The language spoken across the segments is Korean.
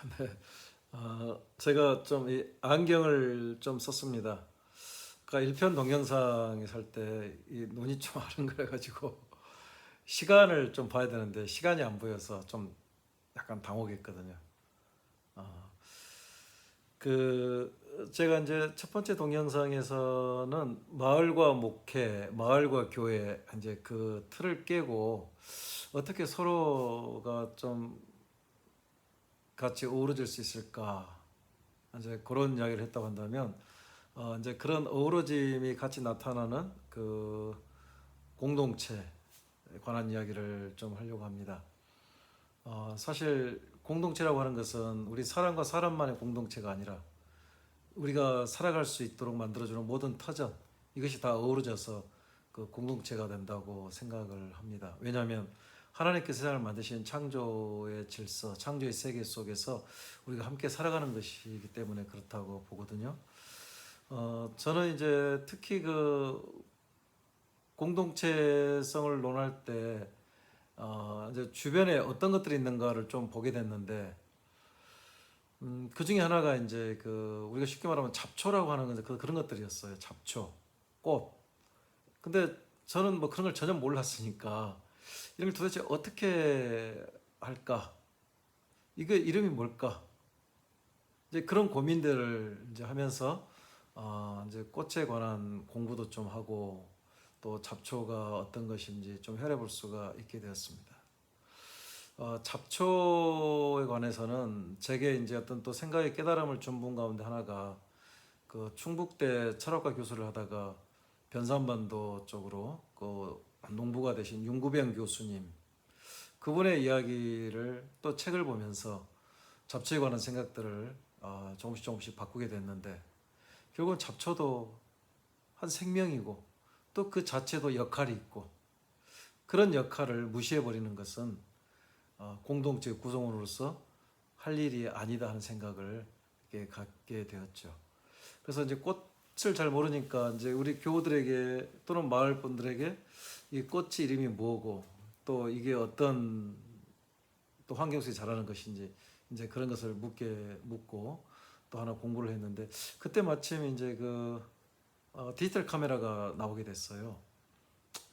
네. 어, 제가 좀 이 안경을 좀 썼습니다. 그러니까 일편 동영상에 살 때 이 눈이 좀 아른거려 가지고 시간을 좀 봐야 되는데 시간이 안 보여서 좀 약간 당혹했거든요. 어, 그 제가 이제 첫 번째 동영상에서는 마을과 목회, 마을과 교회 이제 그 틀을 깨고 어떻게 서로가 좀 같이 어우러질 수 있을까 이제 그런 이야기를 했다고 한다면 어 이제 그런 어우러짐이 같이 나타나는 그 공동체에 관한 이야기를 좀 하려고 합니다. 어 사실 공동체라고 하는 것은 우리 사람과 사람만의 공동체가 아니라 우리가 살아갈 수 있도록 만들어주는 모든 터전 이것이 다 어우러져서 그 공동체가 된다고 생각을 합니다. 왜냐하면 하나님께서 세상을 만드신 창조의 질서, 창조의 세계 속에서 우리가 함께 살아가는 것이기 때문에 그렇다고 보거든요. 어, 저는 이제 특히 그 공동체성을 논할 때 어, 이제 주변에 어떤 것들이 있는가를 좀 보게 됐는데 음, 그 중에 하나가 이제 그 우리가 쉽게 말하면 잡초라고 하는 건데 그, 그런 것들이었어요. 잡초, 꽃. 근데 저는 뭐 그런 걸 전혀 몰랐으니까 이걸 도대체 어떻게 할까? 이거 이름이 뭘까? 이제 그런 고민들을 이제 하면서 어, 이제 꽃에 관한 공부도 좀 하고 또 잡초가 어떤 것인지 좀 혈해볼 수가 있게 되었습니다. 어, 잡초에 관해서는 제게 이제 어떤 또 생각의 깨달음을 준 분 가운데 하나가 그 충북대 철학과 교수를 하다가 변산반도 쪽으로 그 농부가 되신 윤구병 교수님 그분의 이야기를 또 책을 보면서 잡초에 관한 생각들을 어, 조금씩 조금씩 바꾸게 됐는데 결국은 잡초도 한 생명이고 또 그 자체도 역할이 있고 그런 역할을 무시해 버리는 것은 어, 공동체 구성원으로서 할 일이 아니다 하는 생각을 갖게 되었죠. 그래서 이제 꽃을 잘 모르니까 이제 우리 교우들에게 또는 마을 분들에게 이 꽃이 이름이 뭐고 또 이게 어떤 또 환경 속에 자라는 것인지 이제 그런 것을 묻게 묻고 또 하나 공부를 했는데 그때 마침 이제 그 어, 디지털 카메라가 나오게 됐어요.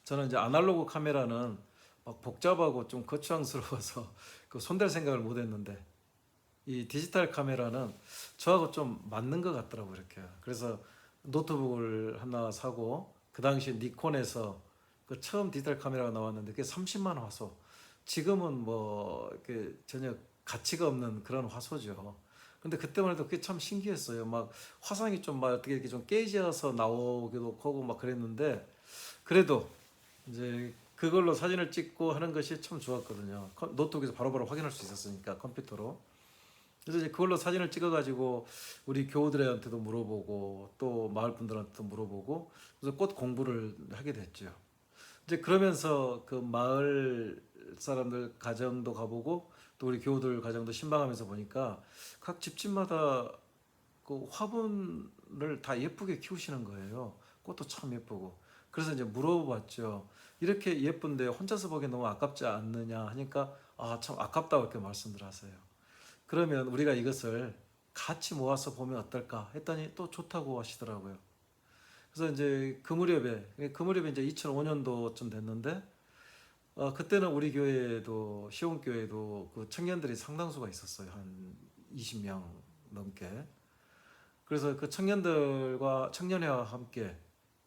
저는 이제 아날로그 카메라는 막 복잡하고 좀 거추장스러워서 그 손댈 생각을 못 했는데 이 디지털 카메라는 저하고 좀 맞는 것 같더라고요, 이렇게. 그래서 노트북을 하나 사고 그 당시 니콘에서 그 처음 디지털 카메라가 나왔는데 그게 30만 화소. 지금은 뭐 이렇게 전혀 가치가 없는 그런 화소죠. 근데 그때만 해도 그게 참 신기했어요. 막 화상이 좀 막 어떻게 이렇게 좀 깨져서 나오기도 하고 막 그랬는데 그래도 이제 그걸로 사진을 찍고 하는 것이 참 좋았거든요. 컴- 노트북에서 바로바로 확인할 수 있었으니까 컴퓨터로. 그래서 이제 그걸로 사진을 찍어가지고 우리 교우들한테도 물어보고 또 마을 분들한테도 물어보고 그래서 꽃 공부를 하게 됐죠. 이제 그러면서 그 마을 사람들 가정도 가보고 또 우리 교우들 가정도 신방하면서 보니까 각 집집마다 그 화분을 다 예쁘게 키우시는 거예요. 꽃도 참 예쁘고. 그래서 이제 물어봤죠. 이렇게 예쁜데 혼자서 보기엔 너무 아깝지 않느냐 하니까 아 참 아깝다고 이렇게 말씀들 하세요. 그러면 우리가 이것을 같이 모아서 보면 어떨까 했더니 또 좋다고 하시더라고요. 그래서 이제 그 무렵에 그 무렵에 이제 2005년도쯤 됐는데 어, 그때는 우리 교회에도 시온 교회에도 그 청년들이 상당수가 있었어요 한 20명 넘게 그래서 그 청년들과 청년회와 함께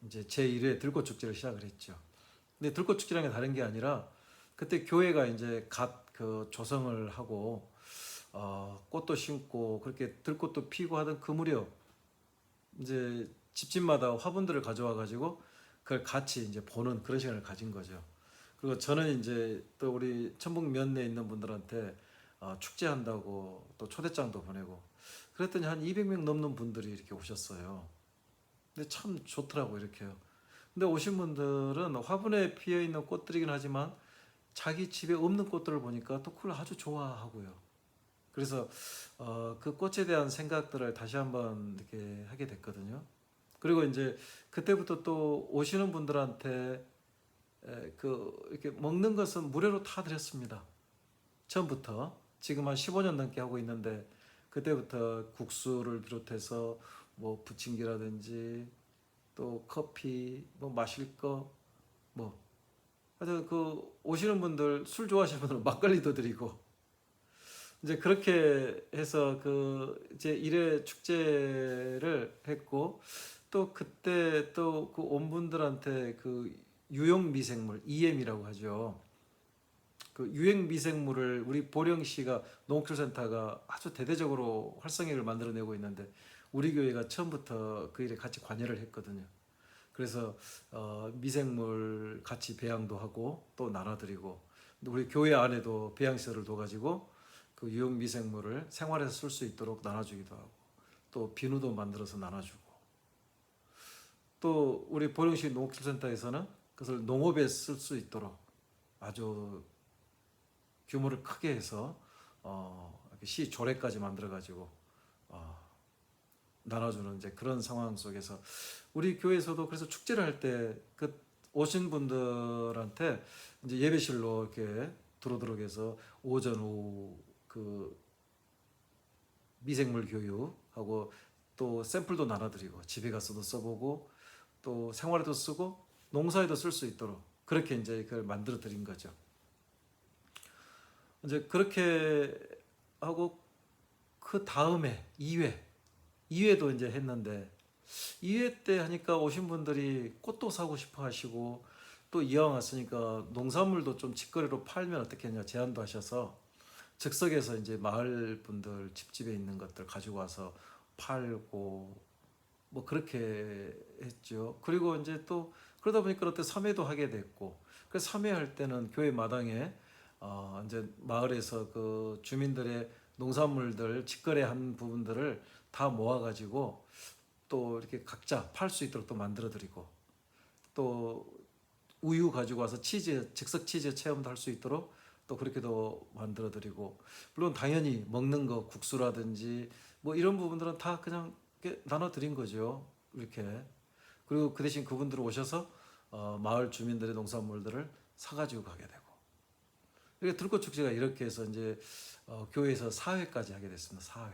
이제 제 1회 들꽃 축제를 시작을 했죠. 근데 들꽃 축제라는 게 다른 게 아니라 그때 교회가 이제 갓 그 조성을 하고 어, 꽃도 심고 그렇게 들꽃도 피고 하던 그 무렵 이제 집집마다 화분들을 가져와 가지고 그걸 같이 이제 보는 그런 시간을 가진 거죠. 그리고 저는 이제 또 우리 천북 면내에 있는 분들한테 어, 축제한다고 또 초대장도 보내고 그랬더니 한 200명 넘는 분들이 이렇게 오셨어요. 근데 참 좋더라고 이렇게요. 근데 오신 분들은 화분에 피어 있는 꽃들이긴 하지만 자기 집에 없는 꽃들을 보니까 또 그걸 아주 좋아하고요. 그래서 어, 그 꽃에 대한 생각들을 다시 한번 이렇게 하게 됐거든요. 그리고 이제 그때부터 또 오시는 분들한테 에, 그 이렇게 먹는 것은 무료로 다 드렸습니다. 처음부터. 지금 한 15년 넘게 하고 있는데 그때부터 국수를 비롯해서 뭐 부침개라든지 또 커피 뭐 마실 거뭐. 하여튼 그 오시는 분들 술 좋아하시는 분들은 막걸리도 드리고. 이제 그렇게 해서 그 이제 일회 축제를 했고 또 그때 또 그 온 분들한테 그 유용 미생물 EM이라고 하죠. 그 유행 미생물을 우리 보령 시가 농업기술센터가 아주 대대적으로 활성화를 만들어내고 있는데 우리 교회가 처음부터 그 일에 같이 관여를 했거든요. 그래서 어, 미생물 같이 배양도 하고 또 나눠드리고 우리 교회 안에도 배양시설을 둬가지고 그 유용 미생물을 생활에서 쓸 수 있도록 나눠주기도 하고 또 비누도 만들어서 나눠주고 또 우리 보령시 농업기술센터에서는 그것을 농업에 쓸 수 있도록 아주 규모를 크게 해서 어, 시 조례까지 만들어 가지고 어, 나눠주는 이제 그런 상황 속에서 우리 교회에서도 그래서 축제를 할 때 그 오신 분들한테 이제 예배실로 이렇게 들어들어게 해서 오전 오후 그 미생물 교육하고 또 샘플도 나눠드리고 집에 가서도 써보고 또 생활에도 쓰고 농사에도 쓸 수 있도록 그렇게 이제 그걸 만들어 드린 거죠. 이제 그렇게 하고 그 다음에 2회 2회도 이제 했는데 2회 때 하니까 오신 분들이 꽃도 사고 싶어 하시고 또 이왕 왔으니까 농산물도 좀 직거래로 팔면 어떻겠냐 제안도 하셔서 즉석에서 이제 마을 분들 집집에 있는 것들 가지고 와서 팔고 뭐 그렇게 했죠. 그리고 이제 또 그러다 보니까 그때 3회도 하게 됐고 그래서 3회 할 때는 교회 마당에 어 이제 마을에서 그 주민들의 농산물들 직거래한 부분들을 다 모아가지고 또 이렇게 각자 팔 수 있도록 또 만들어 드리고 또 우유 가지고 와서 치즈 즉석 치즈 체험도 할 수 있도록 또 그렇게도 만들어 드리고 물론 당연히 먹는 거 국수라든지 뭐 이런 부분들은 다 그냥 나눠 드린 거죠 이렇게 그리고 그 대신 그분들 오셔서 어, 마을 주민들의 농산물들을 사가지고 가게 되고 이렇게 들꽃 축제가 이렇게 해서 이제 어, 교회에서 4회까지 하게 됐습니다 4회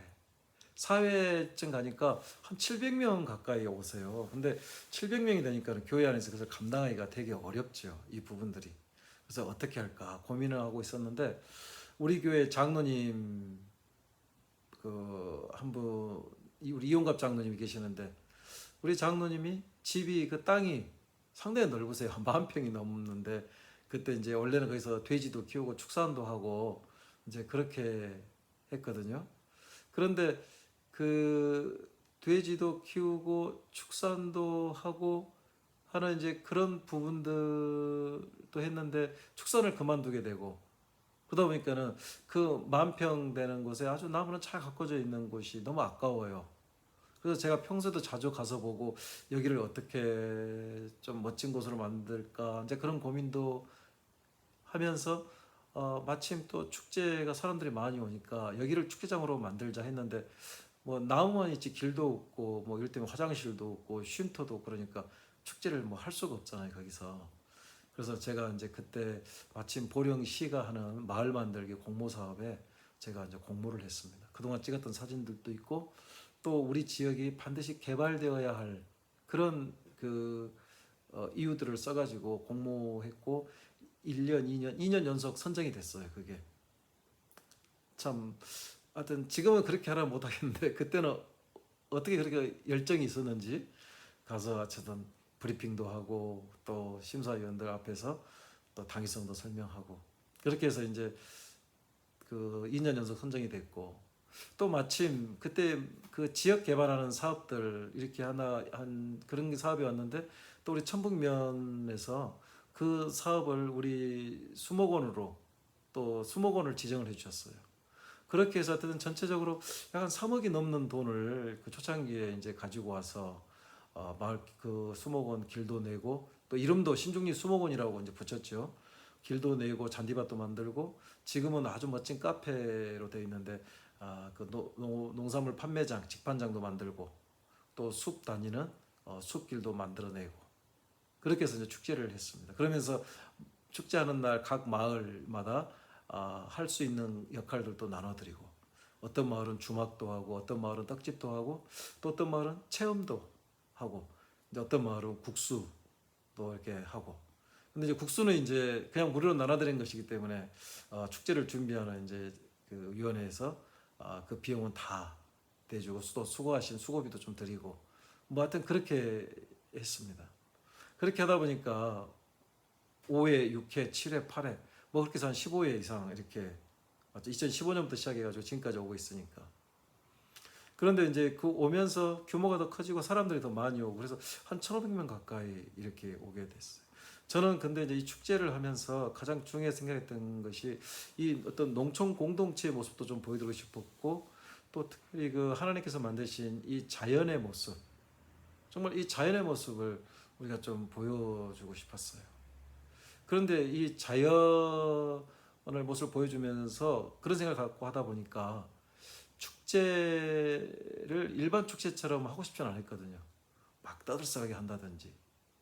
4회쯤 가니까 한 700명 가까이 오세요. 근데 700명이 되니까 교회 안에서 그래서 감당하기가 되게 어렵죠. 이 부분들이. 그래서 어떻게 할까 고민을 하고 있었는데 우리 교회 장로님 그 한 분 우리 이용갑 장로님이 계시는데 우리 장로님이 집이 그 땅이 상당히 넓으세요. 한만 평이 넘는데 그때 이제 원래는 거기서 돼지도 키우고 축산도 하고 이제 그렇게 했거든요. 그런데 그 돼지도 키우고 축산도 하고 하는 이제 그런 부분들도 했는데 축산을 그만두게 되고 그러다 보니까는 그 만평 되는 곳에 아주 나무는 잘 가꿔져 있는 곳이 너무 아까워요. 그래서 제가 평소에도 자주 가서 보고 여기를 어떻게 좀 멋진 곳으로 만들까 이제 그런 고민도 하면서 어, 마침 또 축제가 사람들이 많이 오니까 여기를 축제장으로 만들자 했는데 뭐 나무만 있지 길도 없고 뭐 이럴 때면 화장실도 없고 쉼터도 없고 그러니까 축제를 뭐 할 수가 없잖아요 거기서 그래서 제가 이제 그때 마침 보령시가 하는 마을 만들기 공모 사업에 제가 이제 공모를 했습니다 그동안 찍었던 사진들도 있고 또 우리 지역이 반드시 개발되어야 할 그런 그 어, 이유들을 써가지고 공모했고 1년, 2년, 2년 연속 선정이 됐어요. 그게 참 하여튼 지금은 그렇게 하라 못 하겠는데 그때는 어떻게 그렇게 열정이 있었는지 가서 어쨌든 브리핑도 하고 또 심사위원들 앞에서 또 당위성도 설명하고 그렇게 해서 이제 그 2년 연속 선정이 됐고 또 마침 그때 그 지역 개발하는 사업들 이렇게 하나 한 그런 사업이 왔는데 또 우리 천북면에서 그 사업을 우리 수목원으로 또 수목원을 지정을 해주셨어요. 그렇게 해서 어쨌든 전체적으로 약간 3억이 넘는 돈을 그 초창기에 이제 가지고 와서 어, 마을 그 수목원 길도 내고 또 이름도 신중리 수목원이라고 이제 붙였죠. 길도 내고 잔디밭도 만들고 지금은 아주 멋진 카페로 되어 있는데 아, 그 노, 농- 농산물 판매장, 직판장도 만들고 또 숲 다니는 어, 숲길도 만들어내고 그렇게 해서 이제 축제를 했습니다. 그러면서 축제하는 날 각 마을마다 아, 할 수 있는 역할들도 나눠드리고 어떤 마을은 주막도 하고 어떤 마을은 떡집도 하고 또 어떤 마을은 체험도 하고 이제 어떤 마을은 국수도 이렇게 하고 근데 이제 국수는 이제 그냥 무료로 나눠드린 것이기 때문에 어, 축제를 준비하는 이제 그 위원회에서 아, 그 비용은 다 대주고 또 수고하신 수고비도 좀 드리고 뭐 하여튼 그렇게 했습니다. 그렇게 하다 보니까 5회, 6회, 7회, 8회 뭐 그렇게 해서 한 15회 이상 이렇게 맞죠? 2015년부터 시작해가지고 지금까지 오고 있으니까 그런데 이제 그 오면서 규모가 더 커지고 사람들이 더 많이 오고 그래서 한 1,500명 가까이 이렇게 오게 됐어요. 저는 근데 이제 이 축제를 하면서 가장 중요하게 생각했던 것이 이 어떤 농촌 공동체의 모습도 좀 보여드리고 싶었고 또 특별히 그 하나님께서 만드신 이 자연의 모습 정말 이 자연의 모습을 우리가 좀 보여주고 싶었어요. 그런데 이 자연의 모습을 보여주면서 그런 생각을 갖고 하다 보니까 축제를 일반 축제처럼 하고 싶지는 않았거든요. 막 떠들썩하게 한다든지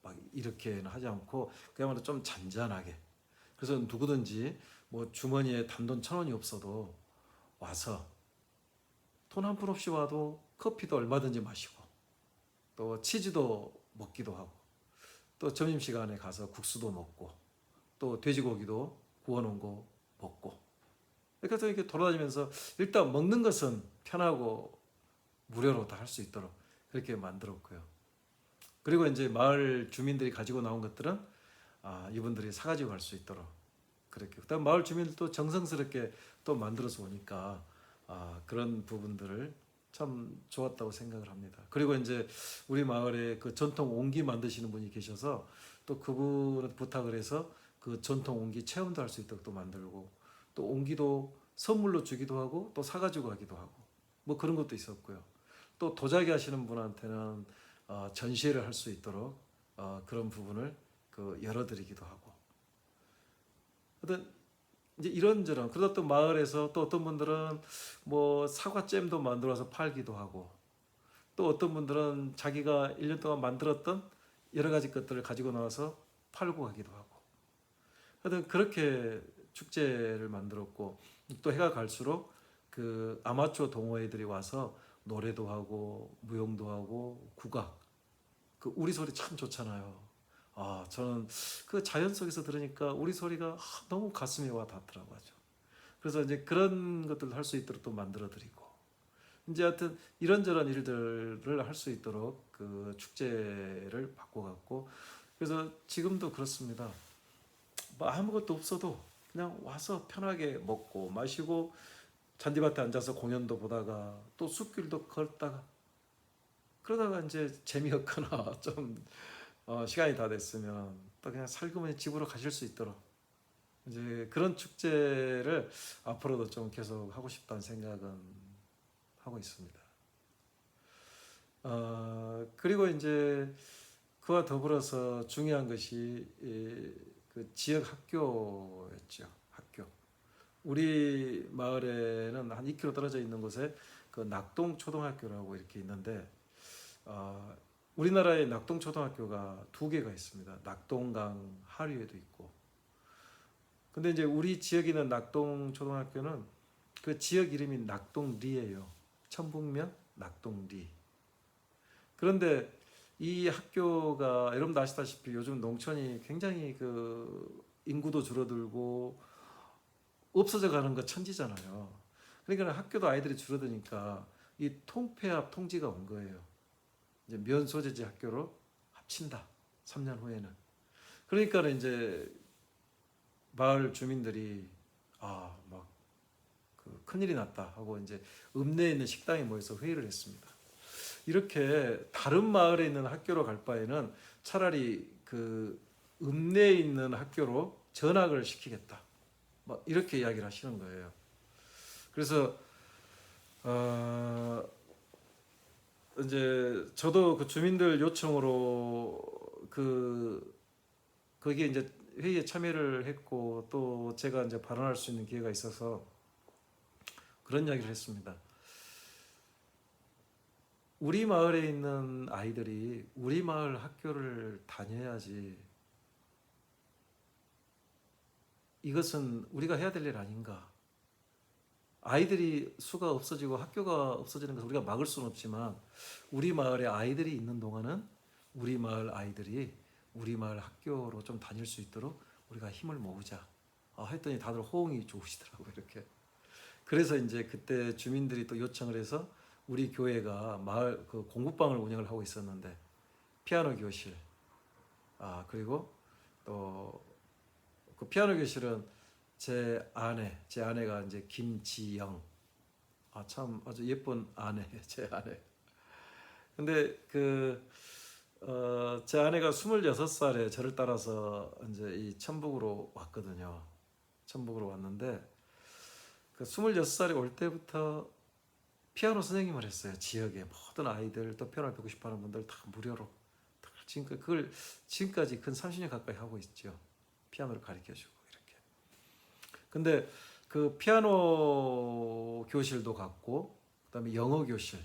막 이렇게는 하지 않고 그야말로 좀 잔잔하게. 그래서 누구든지 뭐 주머니에 단돈 천 원이 없어도 와서 돈 한 푼 없이 와도 커피도 얼마든지 마시고 또 치즈도 먹기도 하고 또 점심 시간에 가서 국수도 먹고 또 돼지고기도 구워 놓은 거 먹고 해서 이렇게 돌아다니면서 일단 먹는 것은 편하고 무료로 다 할 수 있도록 그렇게 만들었고요. 그리고 이제 마을 주민들이 가지고 나온 것들은 아, 이분들이 사가지고 갈 수 있도록 그렇게. 그다음 마을 주민들도 정성스럽게 또 만들어서 오니까 아, 그런 부분들을 참 좋았다고 생각을 합니다. 그리고 이제 우리 마을에 그 전통 옹기 만드시는 분이 계셔서 또 그분한테 부탁을 해서 그 전통 옹기 체험도 할 수 있도록 또 만들고 또 옹기도 선물로 주기도 하고 또 사가지고 가기도 하고 뭐 그런 것도 있었고요. 또 도자기 하시는 분한테는 어, 전시회를 할 수 있도록 어, 그런 부분을 그 열어드리기도 하고. 하여튼 이제 이런저런 그러다 또 마을에서 또 어떤 분들은 뭐 사과잼도 만들어서 팔기도 하고 또 어떤 분들은 자기가 1년 동안 만들었던 여러 가지 것들을 가지고 나와서 팔고 가기도 하고 하여튼 그렇게 축제를 만들었고 또 해가 갈수록 그 아마추어 동호회들이 와서 노래도 하고 무용도 하고 국악 그 우리 소리 참 좋잖아요. 아 저는 그 자연 속에서 들으니까 우리 소리가 아, 너무 가슴에 와 닿더라고요. 그래서 이제 그런 것들을 할 수 있도록 또 만들어 드리고 이제 하여튼 이런저런 일들을 할 수 있도록 그 축제를 바꿔갖고 그래서 지금도 그렇습니다. 뭐 아무것도 없어도 그냥 와서 편하게 먹고 마시고 잔디밭에 앉아서 공연도 보다가 또 숲길도 걷다가 그러다가 이제 재미없거나 좀 어, 시간이 다 됐으면 또 그냥 살그머니 집으로 가실 수 있도록 이제 그런 축제를 앞으로도 좀 계속 하고 싶다는 생각은 하고 있습니다. 어, 그리고 이제 그와 더불어서 중요한 것이 이, 그 지역 학교였죠. 학교. 우리 마을에는 한 2km 떨어져 있는 곳에 그 낙동 초등학교라고 이렇게 있는데 어, 우리나라에 낙동 초등학교가 두 개가 있습니다. 낙동강 하류에도 있고. 근데 이제 우리 지역에 있는 낙동 초등학교는 그 지역 이름이 낙동리예요. 천북면 낙동리. 그런데 이 학교가 여러분도 아시다시피 요즘 농촌이 굉장히 그 인구도 줄어들고 없어져 가는 거 천지잖아요. 그러니까 학교도 아이들이 줄어드니까 이 통폐합 통지가 온 거예요. 이제 면 소재지 학교로 합친다. 3년 후에는. 그러니까 이제 마을 주민들이 아막 그 큰일이 났다 하고 이제 읍내에 있는 식당에 모여서 회의를 했습니다. 이렇게 다른 마을에 있는 학교로 갈 바에는 차라리 그 읍내에 있는 학교로 전학을 시키겠다. 뭐 이렇게 이야기를 하시는 거예요. 그래서 어 이제 저도 그 주민들 요청으로 그 거기에 이제 회의에 참여를 했고 또 제가 이제 발언할 수 있는 기회가 있어서 그런 이야기를 했습니다. 우리 마을에 있는 아이들이 우리 마을 학교를 다녀야지 이것은 우리가 해야 될 일 아닌가? 아이들이 수가 없어지고 학교가 없어지는 것을 우리가 막을 수는 없지만 우리 마을에 아이들이 있는 동안은 우리 마을 아이들이 우리 마을 학교로 좀 다닐 수 있도록 우리가 힘을 모으자. 아, 했더니 다들 호응이 좋으시더라고요. 이렇게. 그래서 이제 그때 주민들이 또 요청을 해서 우리 교회가 마을 그 공부방을 운영을 하고 있었는데 피아노 교실. 아 그리고 또 그 피아노 교실은 제 아내 제 아내가 이제 김지영. 아 참 아주 예쁜 아내 제 아내. 근데 그 어, 제 아내가 26살에 저를 따라서 이제 이 천북으로 왔거든요. 천북으로 왔는데 그 26살에 올 때부터 피아노 선생님을 했어요. 지역에 모든 아이들 또 피아노를 배우고 싶어하는 분들 다 무료로 다 지금까지 그걸 지금까지 근 30년 가까이 하고 있죠. 피아노를 가르쳐 주고 이렇게. 근데 그 피아노 교실도 갔고 그다음에 영어 교실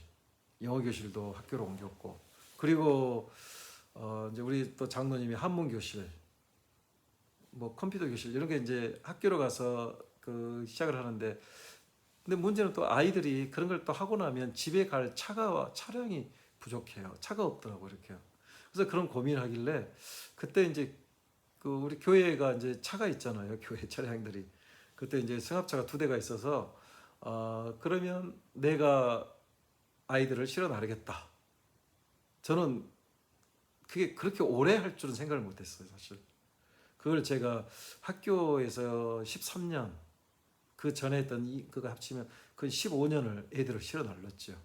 영어 교실도 학교로 옮겼고 그리고 어 이제 우리 또 장로님이 한문 교실 뭐 컴퓨터 교실 이런 게 이제 학교로 가서 그 시작을 하는데 근데 문제는 또 아이들이 그런 걸 또 하고 나면 집에 갈 차가 차량이 부족해요. 차가 없더라고 이렇게요. 그래서 그런 고민을 하길래 그때 이제 그 우리 교회가 이제 차가 있잖아요. 교회 차량들이 그때 이제 승합차가 두 대가 있어서 어 그러면 내가 아이들을 실어 나르겠다. 저는 그게 그렇게 오래 할 줄은 생각을 못 했어요, 사실. 그걸 제가 학교에서 13년 그 전에 했던 이 그거 합치면 그 15년을 애들을 실어 날렸죠.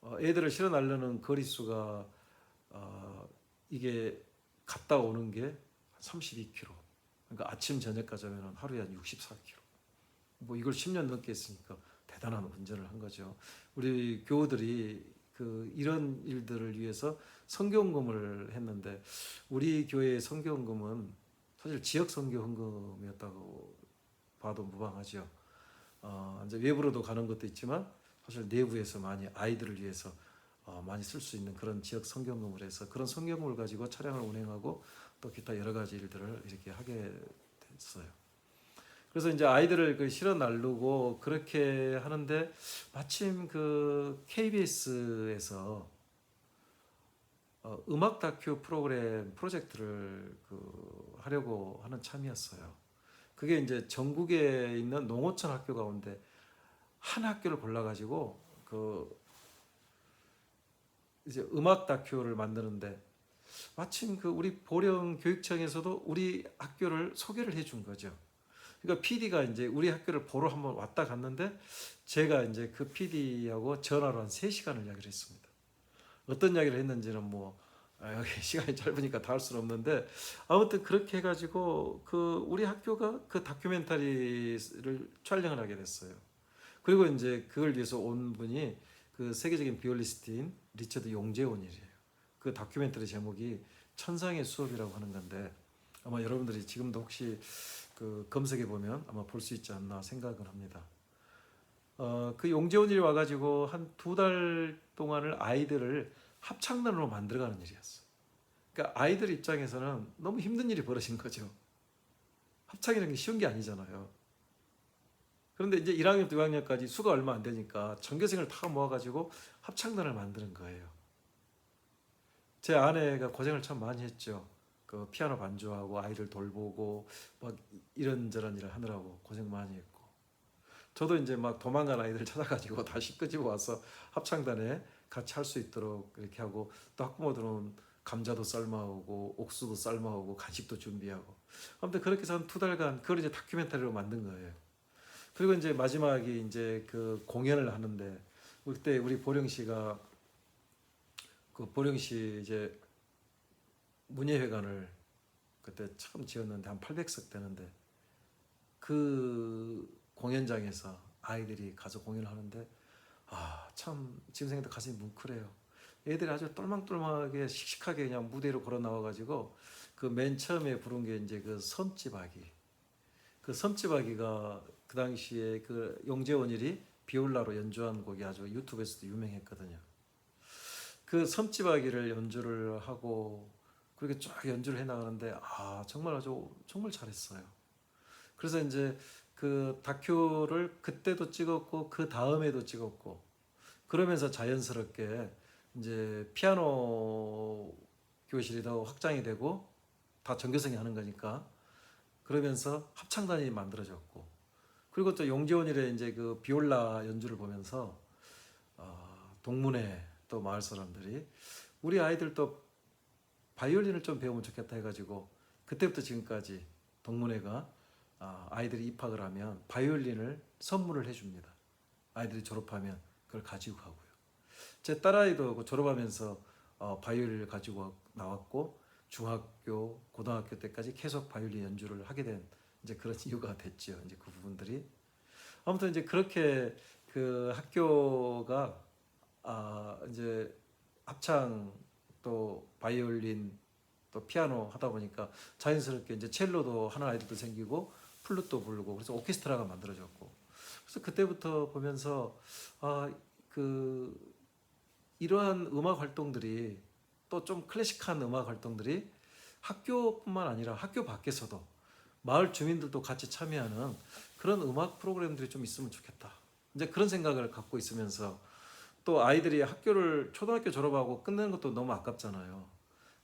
어, 애들을 실어 날르는 거리수가 어, 이게 갔다 오는 게 32km. 그러니까 아침 저녁까지 하면 하루에 한 64km. 뭐 이걸 10년 넘게 했으니까 대단한 운전을 한 거죠. 우리 교우들이 그 이런 일들을 위해서 성교헌금을 했는데 우리 교회의 성교헌금은 사실 지역 성교 헌금이었다고 봐도 무방하죠. 어, 이제 외부로도 가는 것도 있지만 사실 내부에서 많이 아이들을 위해서 어, 많이 쓸 수 있는 그런 지역 성경금을 해서 그런 성경금을 가지고 차량을 운행하고 또 기타 여러 가지 일들을 이렇게 하게 됐어요. 그래서 이제 아이들을 그 실어 날르고 그렇게 하는데 마침 그 KBS에서 어, 음악 다큐 프로그램 프로젝트를 그 하려고 하는 참이었어요. 그게 이제 전국에 있는 농어촌 학교 가운데 한 학교를 골라가지고 그 이제 음악 다큐를 만드는데 마침 그 우리 보령 교육청에서도 우리 학교를 소개를 해준 거죠. 그러니까 PD가 이제 우리 학교를 보러 한번 왔다 갔는데 제가 이제 그 PD하고 전화로 한 3시간을 이야기를 했습니다. 어떤 이야기를 했는지는 뭐 아, 여기 시간이 짧으니까 다 할 수는 없는데 아무튼 그렇게 해가지고 그 우리 학교가 그 다큐멘터리를 촬영을 하게 됐어요. 그리고 이제 그걸 위해서 온 분이 그 세계적인 비올리스트인 리처드 용재원이래요. 그 다큐멘터리 제목이 천상의 수업이라고 하는 건데 아마 여러분들이 지금도 혹시 그 검색해 보면 아마 볼 수 있지 않나 생각을 합니다. 어, 그 용재원이 와가지고 한 두 달 동안을 아이들을 합창단으로 만들어가는 일이었어요. 그러니까 아이들 입장에서는 너무 힘든 일이 벌어진 거죠. 합창이라는 게 쉬운 게 아니잖아요. 그런데 이제 1학년부터 6학년까지 수가 얼마 안 되니까 전교생을 다 모아가지고 합창단을 만드는 거예요. 제 아내가 고생을 참 많이 했죠. 그 피아노 반주하고 아이들 돌보고 막 이런저런 일을 하느라고 고생 많이 했고 저도 이제 막 도망간 아이들 찾아가지고 다시 끄집어 와서 합창단에 같이 할 수 있도록 이렇게 하고 또 학부모들은 감자도 삶아오고 옥수도 삶아오고 간식도 준비하고 아무튼 그렇게 해서 한 두 달간 그걸 이제 다큐멘터리로 만든 거예요. 그리고 이제 마지막에 이제 그 공연을 하는데 그때 우리 보령시가 그 보령시 이제 문예회관을 그때 처음 지었는데 한 800석 되는데 그 공연장에서 아이들이 가서 공연을 하는데 아 참 지금 생각도 가슴이 뭉클해요. 애들이 아주 똘망똘망하게 씩씩하게 그냥 무대로 걸어 나와가지고 그 맨 처음에 부른 게 이제 그 섬지박이 그 섬지박이가 그 당시에 그 용재원일이 비올라로 연주한 곡이 아주 유튜브에서도 유명했거든요. 그 섬지박이를 연주를 하고 그렇게 쫙 연주를 해 나가는데 아 정말 아주 정말 잘했어요. 그래서 이제 그 다큐를 그때도 찍었고 그 다음에도 찍었고 그러면서 자연스럽게 이제 피아노 교실이 더 확장이 되고 다 전교생이 하는 거니까 그러면서 합창단이 만들어졌고 그리고 또 용지원일의 이제 그 비올라 연주를 보면서 어, 동문회 또 마을 사람들이 우리 아이들도 바이올린을 좀 배우면 좋겠다. 해가지고 그때부터 지금까지 동문회가 아, 아이들이 입학을 하면 바이올린을 선물을 해줍니다. 아이들이 졸업하면 그걸 가지고 가고요. 제 딸아이도 그 졸업하면서 어, 바이올린을 가지고 나왔고 중학교, 고등학교 때까지 계속 바이올린 연주를 하게 된 이제 그런 이유가 됐죠. 이제 그 부분들이 아무튼 이제 그렇게 그 학교가 아 이제 합창 또 바이올린 또 피아노 하다 보니까 자연스럽게 이제 첼로도 하는 아이들도 생기고 플룻도 부르고 그래서 오케스트라가 만들어졌고 그래서 그때부터 보면서 아그 이러한 음악 활동들이 또 좀 클래식한 음악 활동들이 학교뿐만 아니라 학교 밖에서도 마을 주민들도 같이 참여하는 그런 음악 프로그램들이 좀 있으면 좋겠다. 이제 그런 생각을 갖고 있으면서 또 아이들이 학교를 초등학교 졸업하고 끝내는 것도 너무 아깝잖아요.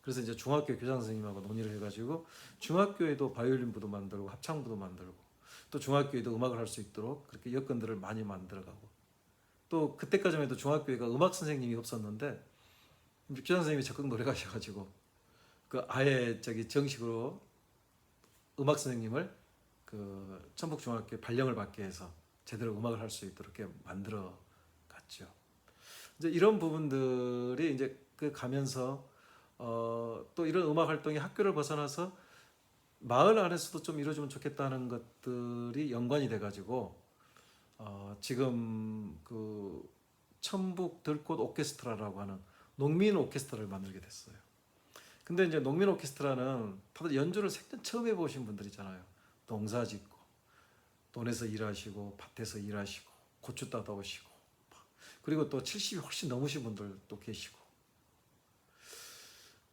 그래서 이제 중학교 교장 선생님하고 논의를 해가지고 중학교에도 바이올린부도 만들고 합창부도 만들고 또 중학교에도 음악을 할 수 있도록 그렇게 여건들을 많이 만들어가고 또 그때까지만 해도 중학교에가 음악 선생님이 없었는데 교장 선생님이 적극 노력하셔가지고 그 아예 저기 정식으로 음악 선생님을 그 천북 중학교 발령을 받게 해서 제대로 음악을 할 수 있도록 이렇게 만들어 갔죠. 이제 이런 부분들이 이제 그 가면서 어, 또 이런 음악 활동이 학교를 벗어나서 마을 안에서도 좀 이루어지면 좋겠다는 것들이 연관이 돼가지고 어, 지금 그 천북 들꽃 오케스트라라고 하는 농민 오케스트라를 만들게 됐어요. 근데 이제 농민 오케스트라는 다들 연주를 생전 처음 해보신 분들이잖아요. 농사 짓고 돈에서 일하시고 밭에서 일하시고 고추 따다 오시고 그리고 또 70이 훨씬 넘으신 분들도 계시고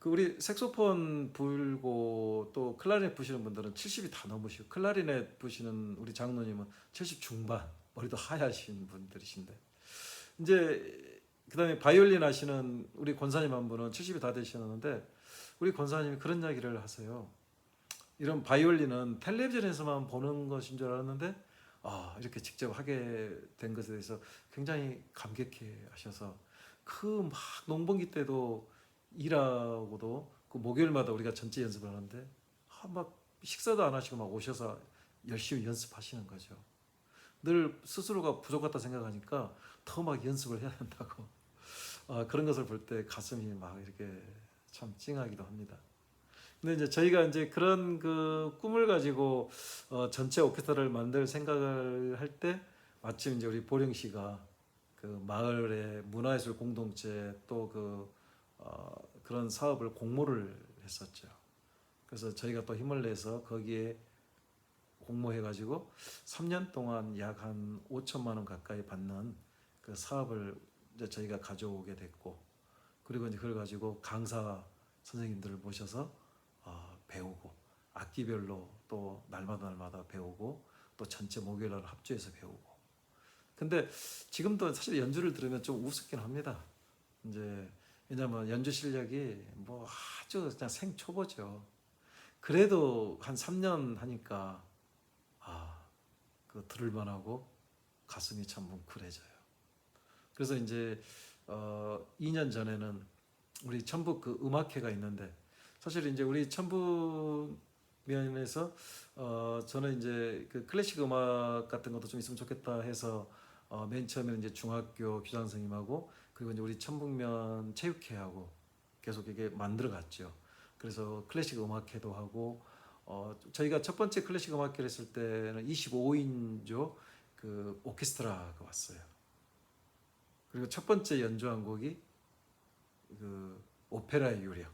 그 우리 색소폰 불고 또 클라리넷 부시는 분들은 70이 다 넘으시고 클라리넷 부시는 우리 장로님은 70 중반 머리도 하얗신 분들이신데 이제 그다음에 바이올린 하시는 우리 권사님 한 분은 70이 다 되시는데 우리 권사님이 그런 이야기를 하세요. 이런 바이올린은 텔레비전에서만 보는 것인 줄 알았는데 아 이렇게 직접 하게 된 것에 대해서 굉장히 감격해 하셔서 그 막 농번기 때도 일하고도 그 목요일마다 우리가 전체 연습을 하는데 아, 막 식사도 안 하시고 막 오셔서 열심히 연습하시는 거죠. 늘 스스로가 부족하다 생각하니까 더 막 연습을 해야 된다고 아, 그런 것을 볼 때 가슴이 막 이렇게 참 찡하기도 합니다. 근데 이제 저희가 이제 그런 그 꿈을 가지고 어, 전체 오케스트라를 만들 생각을 할 때 마침 이제 우리 보령 씨가 그 마을의 문화예술 공동체 또그 어, 그런 사업을 공모를 했었죠. 그래서 저희가 또 힘을 내서 거기에 공모해가지고 3년 동안 약 한 5천만 원 가까이 받는 그 사업을 이제 저희가 가져오게 됐고 그리고 이제 그걸 가지고 강사 선생님들을 모셔서 어, 배우고 악기별로 또 날마다 날마다 배우고 또 전체 목요일 날 합주해서 배우고 근데 지금도 사실 연주를 들으면 좀 우습긴 합니다 이제 왜냐면 연주 실력이 뭐 아주 그냥 생초보죠 그래도 한 3년 하니까 아, 그 들을만하고 가슴이 참 뭉클해져요. 그래서 이제 어, 2년 전에는 우리 천북 그 음악회가 있는데 사실 이제 우리 천북 면에서 어, 저는 이제 그 클래식 음악 같은 것도 좀 있으면 좋겠다 해서 어, 맨 처음에는 이제 중학교 교장 선생님하고 그리고 이제 우리 천북면 체육회하고 계속 이게 만들어 갔죠. 그래서 클래식 음악회도 하고 어, 저희가 첫 번째 클래식 음악회를 했을 때는 25인조 그 오케스트라가 왔어요. 그리고 첫 번째 연주한 곡이 그 오페라의 유령.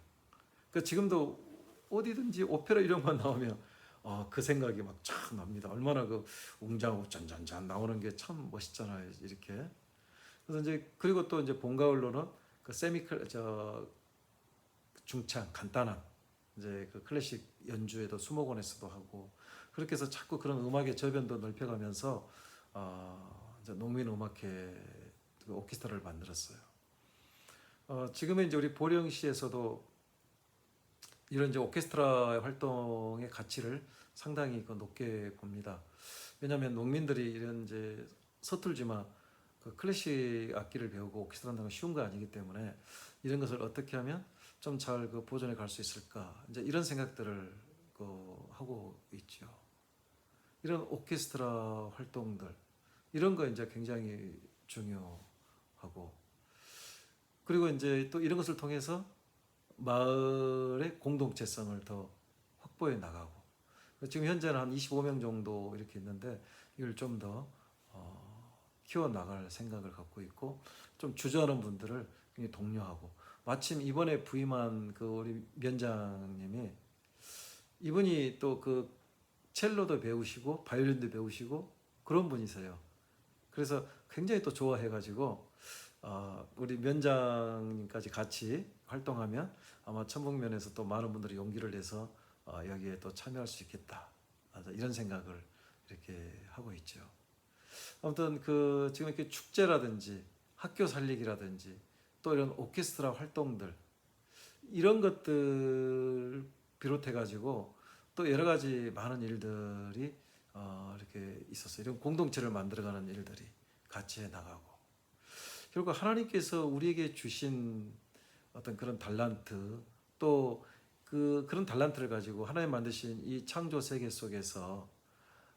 그 지금도 어디든지 오페라 유령만 나오면 어, 그 생각이 막 쫙 납니다. 얼마나 그 웅장하고 짠짠짠 나오는 게 참 멋있잖아요. 이렇게. 그래서 이제 그리고 또 이제 봄 가을로는 그 세미클 저 중창 간단한 이제 그 클래식 연주에도 수목원에서도 하고 그렇게 해서 자꾸 그런 음악의 저변도 넓혀가면서 어, 이제 농민 음악회 그 오케스트라를 만들었어요. 어, 지금은 이제 우리 보령시에서도 이런 이제 오케스트라 활동의 가치를 상당히 그 높게 봅니다. 왜냐하면 농민들이 이런 이제 서툴지만 그 클래식 악기를 배우고 오케스트라 한다는 건 쉬운 거 아니기 때문에 이런 것을 어떻게 하면 좀 잘 그 보존해 갈 수 있을까? 이제 이런 생각들을 그 하고 있죠. 이런 오케스트라 활동들 이런 거 이제 굉장히 중요하고. 그리고 이제 또 이런 것을 통해서 마을의 공동체성을 더 확보해 나가고. 지금 현재는 한 25명 정도 이렇게 있는데 이걸 좀더 어, 키워 나갈 생각을 갖고 있고 좀 주저하는 분들을 굉장히 독려하고 마침 이번에 부임한 그 우리 면장님이 이분이 또 그 첼로도 배우시고 바이올린도 배우시고 그런 분이세요. 그래서 굉장히 또 좋아해가지고 어, 우리 면장님까지 같이 활동하면 아마 천북면에서 또 많은 분들이 용기를 내서 어, 여기에 또 참여할 수 있겠다. 아, 이런 생각을 이렇게 하고 있죠. 아무튼 그 지금 이렇게 축제라든지 학교 살리기라든지 또 이런 오케스트라 활동들 이런 것들 비롯해 가지고 또 여러 가지 많은 일들이 어, 이렇게 있었어요. 이런 공동체를 만들어가는 일들이 같이 해 나가고 결국 하나님께서 우리에게 주신 어떤 그런 달란트 또 그 그런 달란트를 가지고 하나님 만드신 이 창조 세계 속에서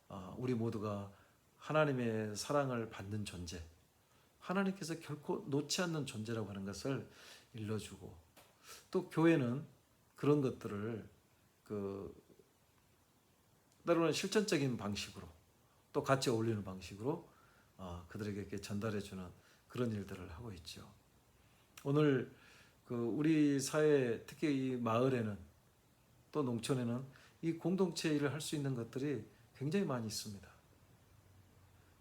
어, 우리 모두가 하나님의 사랑을 받는 존재, 하나님께서 결코 놓지 않는 존재라고 하는 것을 일러주고 또 교회는 그런 것들을 그 때로는 실천적인 방식으로 또 같이 어울리는 방식으로 어, 그들에게 이렇게 전달해주는 그런 일들을 하고 있죠. 오늘 그 우리 사회 특히 이 마을에는 또 농촌에는 이 공동체 일을 할 수 있는 것들이 굉장히 많이 있습니다.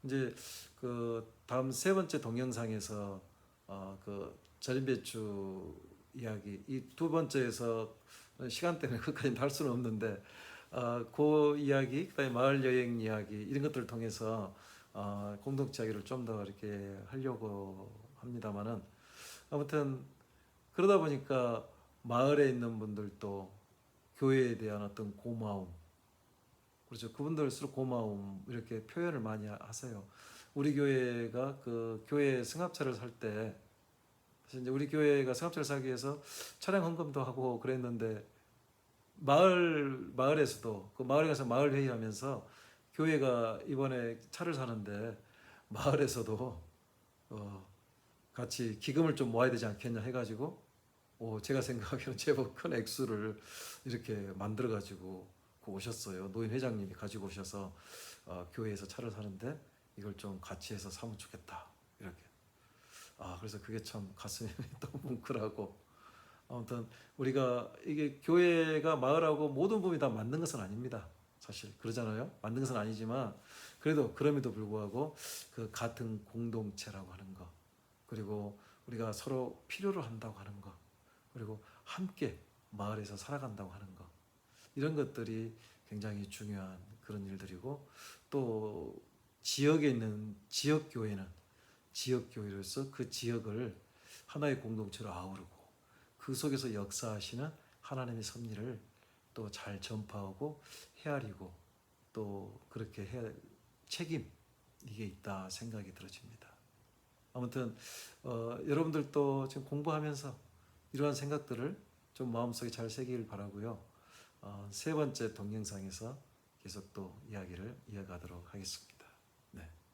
이제 그 다음 세 번째 동영상에서 어 그 절임배추 이야기 이 두 번째에서 시간 때문에 그까지 할 수는 없는데 어 그 이야기 그다음에 마을 여행 이야기 이런 것들을 통해서 어 공동체 이야기를 좀 더 이렇게 하려고 합니다만은 아무튼 그러다 보니까 마을에 있는 분들도 교회에 대한 어떤 고마움 그렇죠. 그분들수록 고마움 이렇게 표현을 많이 하세요. 우리 교회가 그 교회 승합차를 살 때 사실 이제 우리 교회가 승합차를 사기 위해서 차량 헌금도 하고 그랬는데 마을 마을에서도 그 마을에 가서 마을 회의하면서 교회가 이번에 차를 사는데 마을에서도 어 같이 기금을 좀 모아야 되지 않겠냐 해가지고 오 제가 생각하기로는 제법 큰 액수를 이렇게 만들어 가지고 오셨어요. 노인 회장님이 가지고 오셔서 어, 교회에서 차를 사는데 이걸 좀 같이 해서 사면 좋겠다 이렇게. 아 그래서 그게 참 가슴이 또 뭉클하고 아무튼 우리가 이게 교회가 마을하고 모든 부분이 다 맞는 것은 아닙니다. 사실 그러잖아요. 맞는 것은 아니지만 그래도 그럼에도 불구하고 그 같은 공동체라고 하는 거 그리고 우리가 서로 필요로 한다고 하는 거 그리고 함께 마을에서 살아간다고 하는 거 이런 것들이 굉장히 중요한 그런 일들이고 또 지역에 있는 지역 교회는 지역 교회로서 그 지역을 하나의 공동체로 아우르고 그 속에서 역사하시는 하나님의 섭리를 또 잘 전파하고 헤아리고 또 그렇게 해 책임 이게 있다 생각이 들어집니다. 아무튼 어, 여러분들도 지금 공부하면서 이러한 생각들을 좀 마음속에 잘 새기길 바라고요. 어, 세 번째 동영상에서 계속 또 이야기를 이어가도록 하겠습니다. 네.